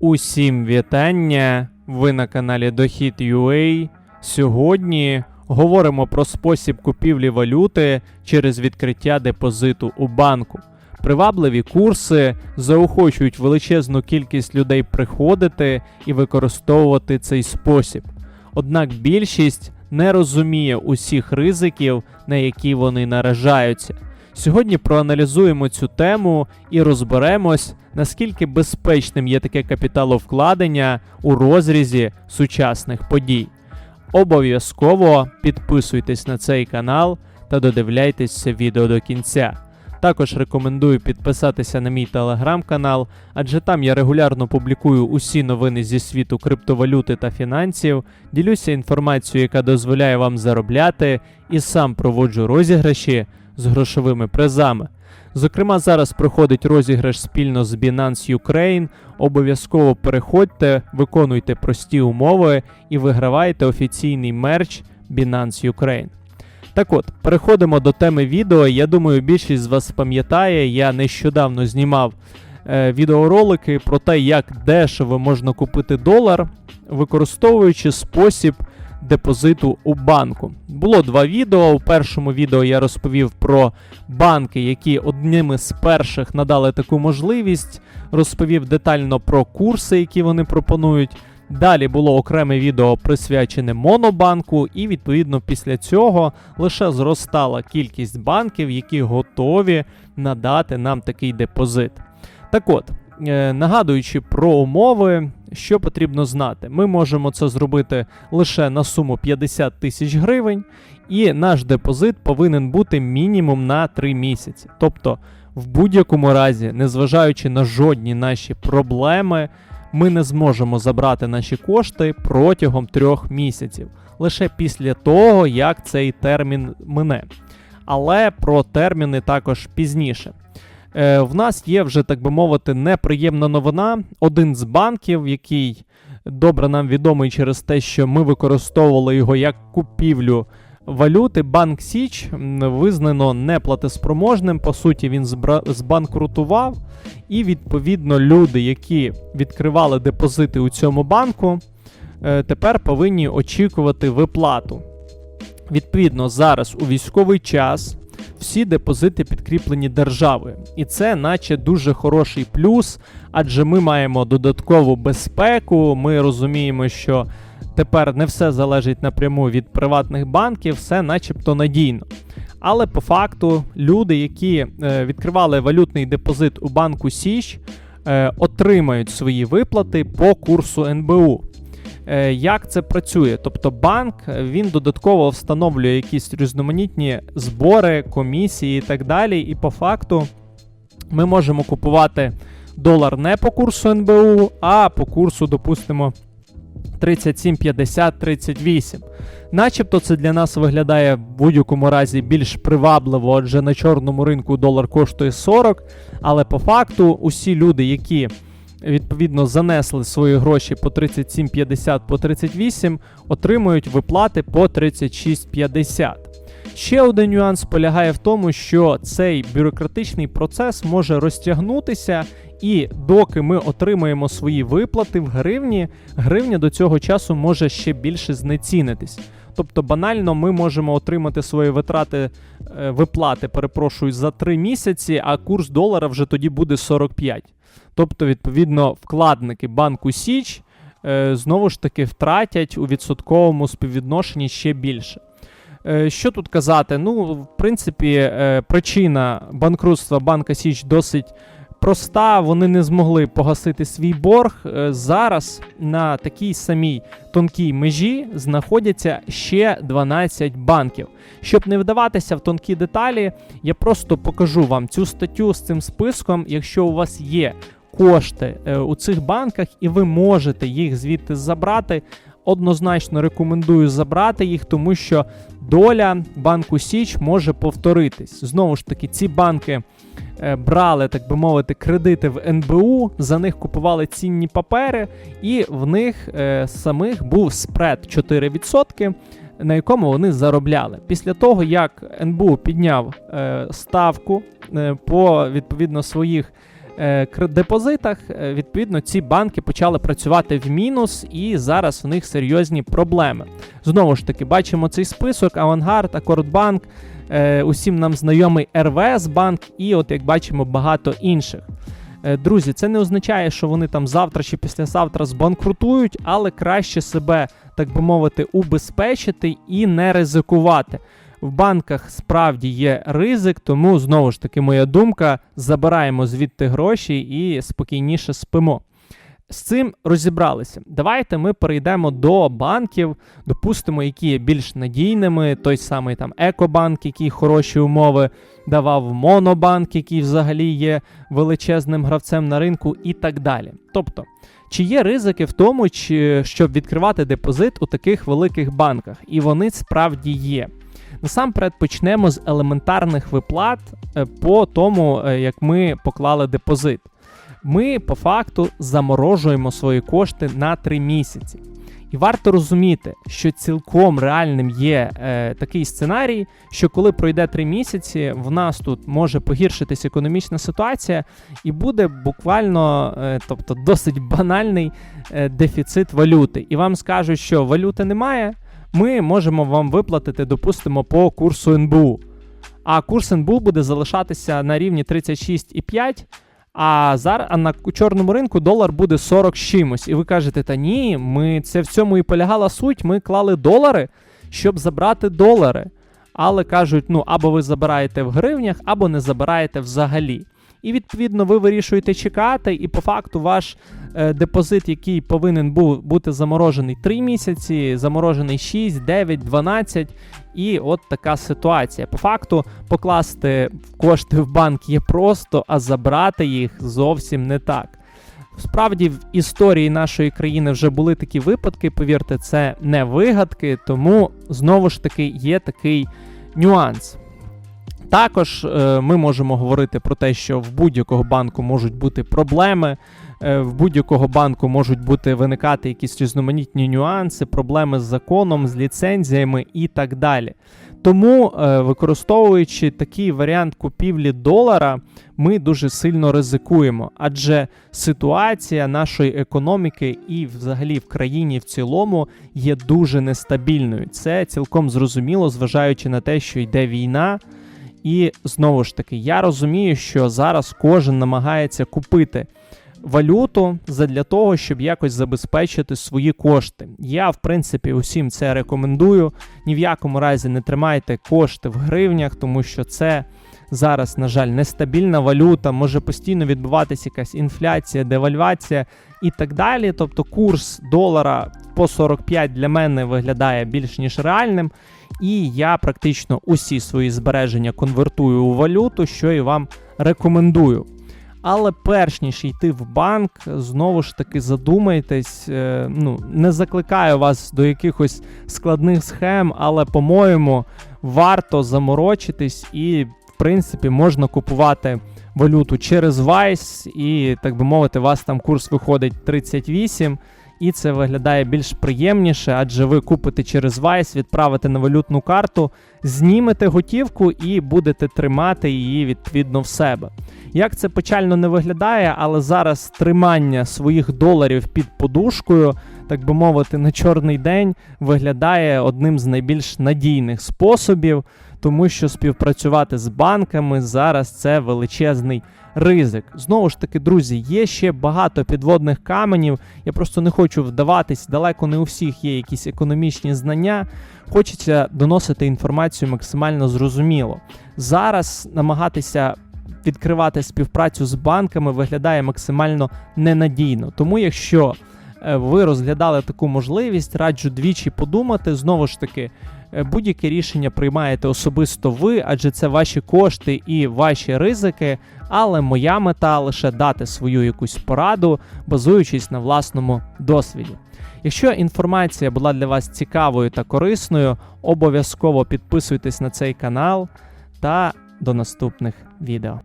Усім вітання! Ви на каналі Дохід.ua. Сьогодні говоримо про спосіб купівлі валюти через відкриття депозиту у банку. Привабливі курси заохочують величезну кількість людей приходити і використовувати цей спосіб. Однак більшість не розуміє усіх ризиків, на які вони наражаються. Сьогодні проаналізуємо цю тему і розберемось, наскільки безпечним є таке капіталовкладення у розрізі сучасних подій. Обов'язково підписуйтесь на цей канал та додивляйтесь це відео до кінця. Також рекомендую підписатися на мій телеграм-канал, адже там я регулярно публікую усі новини зі світу криптовалюти та фінансів, ділюся інформацією, яка дозволяє вам заробляти, і сам проводжу розіграші з грошовими призами. Зокрема, зараз проходить розіграш спільно з Binance Ukraine. Обов'язково переходьте, виконуйте прості умови і вигравайте офіційний мерч Binance Ukraine. Так от, переходимо до теми відео. Я думаю, більшість з вас пам'ятає, я нещодавно знімав е, відеоролики про те, як дешево можна купити долар, використовуючи спосіб депозиту у банку. Було два відео. У першому відео я розповів про банки, які одними з перших надали таку можливість. Розповів детально про курси, які вони пропонують. Далі було окреме відео присвячене Монобанку, і відповідно після цього лише зростала кількість банків, які готові надати нам такий депозит. Так от, нагадуючи про умови, що потрібно знати, ми можемо це зробити лише на суму 50 тисяч гривень, і наш депозит повинен бути мінімум на 3 місяці. Тобто, в будь-якому разі, незважаючи на жодні наші проблеми, ми не зможемо забрати наші кошти протягом трьох місяців, лише після того, як цей термін мине. Але про терміни також пізніше. Е, В нас є вже, так би мовити, неприємна новина. Один з банків, який добре нам відомий через те, що ми використовували його як купівлю валюти, банк Січ визнано неплатеспроможним. По суті, він збра- збанкрутував. І відповідно люди, які відкривали депозити у цьому банку, е, тепер повинні очікувати виплату. Відповідно, зараз у військовий час всі депозити підкріплені державою. І це, наче, дуже хороший плюс, адже ми маємо додаткову безпеку. Ми розуміємо, що тепер не все залежить напряму від приватних банків, все начебто надійно. Але по факту люди, які е, відкривали валютний депозит у банку Січ, е, отримають свої виплати по курсу НБУ. Е, як це працює? Тобто банк він додатково встановлює якісь різноманітні збори, комісії і так далі. І по факту ми можемо купувати долар не по курсу НБУ, а по курсу, допустимо, 37,50-38. Начебто це для нас виглядає в будь-якому разі більш привабливо, адже на чорному ринку долар коштує 40, але по факту усі люди, які відповідно занесли свої гроші по 37,50 по 38, отримують виплати по 36,50. Ще один нюанс полягає в тому, що цей бюрократичний процес може розтягнутися, і доки ми отримаємо свої виплати в гривні, гривня до цього часу може ще більше знецінитись. Тобто, банально, ми можемо отримати свої витрати, е, виплати, перепрошую, за 3 місяці, а курс долара вже тоді буде 45. Тобто, відповідно, вкладники банку Січ е, знову ж таки втратять у відсотковому співвідношенні ще більше. Е, Що тут казати? Ну, в принципі, е, причина банкрутства банка Січ досить проста. Вони не змогли погасити свій борг. Е, Зараз на такій самій тонкій межі знаходяться ще 12 банків. Щоб не вдаватися в тонкі деталі, я просто покажу вам цю статтю з цим списком. Якщо у вас є кошти е, у цих банках і ви можете їх звідти забрати, однозначно рекомендую забрати їх, тому що доля банку Січ може повторитись. Знову ж таки, ці банки е, брали, так би мовити, кредити в НБУ, за них купували цінні папери, і в них е, самих був спред 4%. На якому вони заробляли після того, як НБУ підняв е, ставку е, по відповідно своїх депозитах, е, відповідно, ці банки почали працювати в мінус, і зараз у них серйозні проблеми. Знову ж таки, бачимо цей список: Авангард, Акордбанк, е, усім нам знайомий РВС банк, і, от як бачимо, багато інших. Е, Друзі, це не означає, що вони там завтра чи післязавтра збанкрутують, але краще себе, так би мовити, убезпечити і не ризикувати. В банках справді є ризик, тому знову ж таки, моя думка: забираємо звідти гроші і спокійніше спимо. З цим розібралися. Давайте ми перейдемо до банків, допустимо, які є більш надійними. Той самий там Екобанк, який хороші умови давав, Монобанк, який взагалі є величезним гравцем на ринку, і так далі. Тобто, чи є ризики в тому, чи, щоб відкривати депозит у таких великих банках? І вони справді є. Насамперед почнемо з елементарних виплат е, по тому, е, як ми поклали депозит. Ми по факту заморожуємо свої кошти на 3 місяці. І варто розуміти, що цілком реальним є е, такий сценарій, що коли пройде 3 місяці, в нас тут може погіршитись економічна ситуація, і буде буквально, е, тобто досить банальний е, дефіцит валюти. І вам скажуть, що валюти немає, ми можемо вам виплатити, допустимо, по курсу НБУ. А курс НБУ буде залишатися на рівні 36,5. А зараз а на чорному ринку долар буде 40 з чимось. І ви кажете, та ні, ми це в цьому і полягала суть. Ми клали долари, щоб забрати долари. Але кажуть, ну або ви забираєте в гривнях, або не забираєте взагалі. І відповідно ви вирішуєте чекати, і по факту ваш е, депозит, який повинен був бути заморожений 3 місяці, заморожений 6, 9, 12. І от така ситуація. По факту покласти кошти в банк є просто, а забрати їх зовсім не так. Справді, в історії нашої країни вже були такі випадки, повірте, це не вигадки, тому знову ж таки є такий нюанс. Також е, ми можемо говорити про те, що в будь-якого банку можуть бути проблеми, е, в будь-якого банку можуть бути виникати якісь різноманітні нюанси, проблеми з законом, з ліцензіями і так далі. Тому, е, використовуючи такий варіант купівлі долара, ми дуже сильно ризикуємо, адже ситуація нашої економіки і, взагалі, в країні в цілому є дуже нестабільною. Це цілком зрозуміло, зважаючи на те, що йде війна. І знову ж таки, я розумію, що зараз кожен намагається купити валюту задля того, щоб якось забезпечити свої кошти. Я, в принципі, усім це рекомендую. Ні в якому разі не тримайте кошти в гривнях, тому що це зараз, на жаль, нестабільна валюта, може постійно відбуватися якась інфляція, девальвація і так далі. Тобто курс долара по 45 для мене виглядає більш ніж реальним. І я практично усі свої збереження конвертую у валюту, що і вам рекомендую. Але перш ніж йти в банк, знову ж таки задумайтесь. е, Ну, не закликаю вас до якихось складних схем, але, по-моєму, варто заморочитись і, принципі, можна купувати валюту через Vice, і, так би мовити, у вас там курс виходить 38. І це виглядає більш приємніше, адже ви купите через Vice, відправите на валютну карту, знімете готівку і будете тримати її відповідно в себе. Як це печально не виглядає, але зараз тримання своїх доларів під подушкою, так би мовити, на чорний день виглядає одним з найбільш надійних способів, тому що співпрацювати з банками зараз це величезний ризик. Знову ж таки, друзі, є ще багато підводних каменів. Я просто не хочу вдаватись, далеко не у всіх є якісь економічні знання. Хочеться доносити інформацію максимально зрозуміло. Зараз намагатися відкривати співпрацю з банками виглядає максимально ненадійно. Тому, якщо е, ви розглядали таку можливість, раджу двічі подумати. Знову ж таки, будь-яке рішення приймаєте особисто ви, адже це ваші кошти і ваші ризики. Але моя мета лише дати свою якусь пораду, базуючись на власному досвіді. Якщо інформація була для вас цікавою та корисною, обов'язково підписуйтесь на цей канал та до наступних відео.